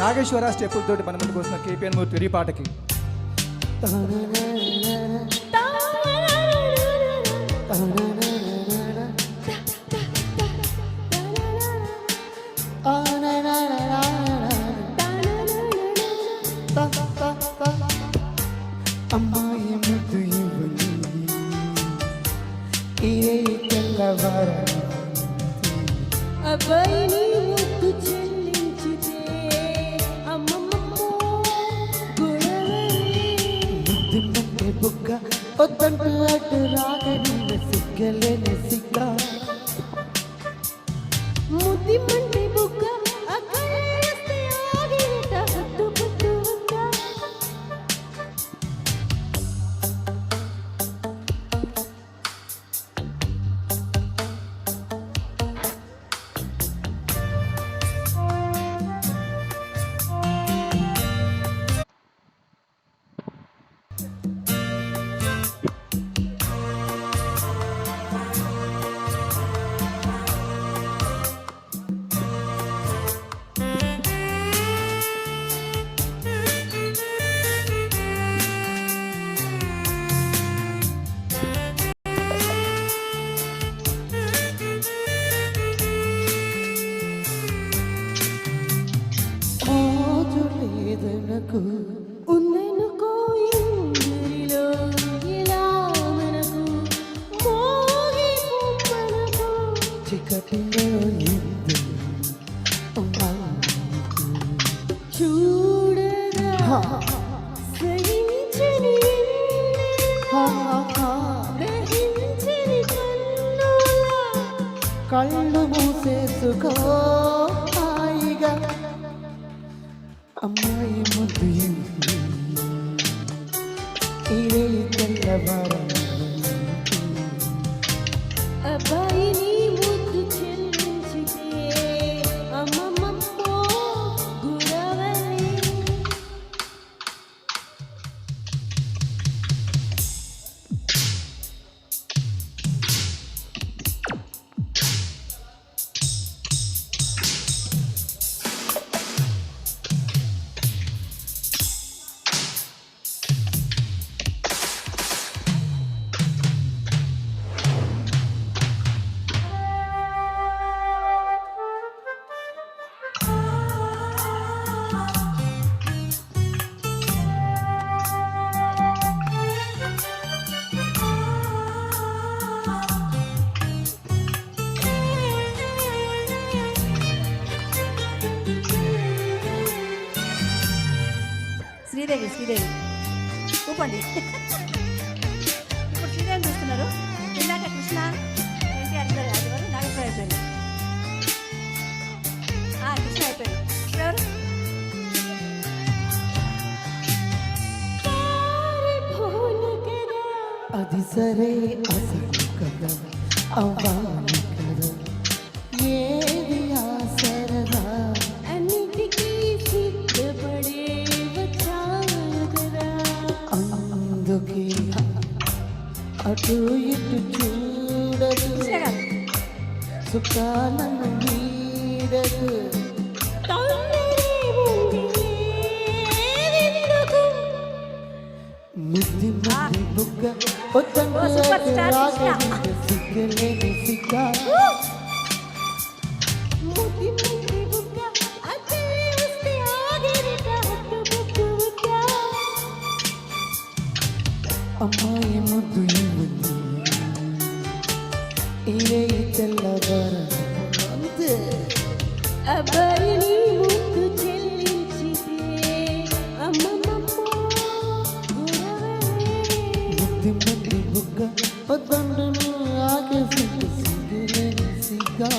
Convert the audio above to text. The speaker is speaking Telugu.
నాగేశ్వర స్టెప్పుల తోటి మన ముందుకు వస్తున్న కేపీఎన్ మూర్తి ఈ పాటకి. అమ్మాయి ముద్దు ఇవ్వని ఇదే తెల్లవారని అబ్బాయిని ముద్దు ಒತ್ತಂಟು ಅಡ್ಡರಾಗ ನೀನು ಸಿಗಲೇನೆ ಸಿಗ್ಲ ಮುದ್ದಿ చికటిలో ఇందు చూడగా సహించని దహించని కళ్ళు మూసేసుకో హాయిగా అమ్మాయి ముద్దు ఇదే తెల్లవారం శ్రీదేవి శ్రీదేవి. ఊపండి. ఇప్పుడు శ్రీదేవి చూస్తున్నారు. ఇందాక కృష్ణ ఎన్టీఆర్ గారు అది నాగేశ్వర అయిపోయింది. కృష్ణ అయిపోయింది. ఎవరు? అది సరే అసలు కదా అవ్వాలి కదా. ఏ ಸುಖಾನನ್ನು ನೀಡಲು ನಿದ್ದೆ ಮಾಡಿ ಬುಗ್ಗ ಸಿಗಲೇನೆ ಸಿಕ್ಕ ಅಮ್ಮಾಯ ಮುದ್ದು ಇವನು ಇದೇ ಇದ್ದಲ್ಲ చేశారా అంతే అబ్బాయిని ముందు చెల్లించితే ముద్ది సిగ్గా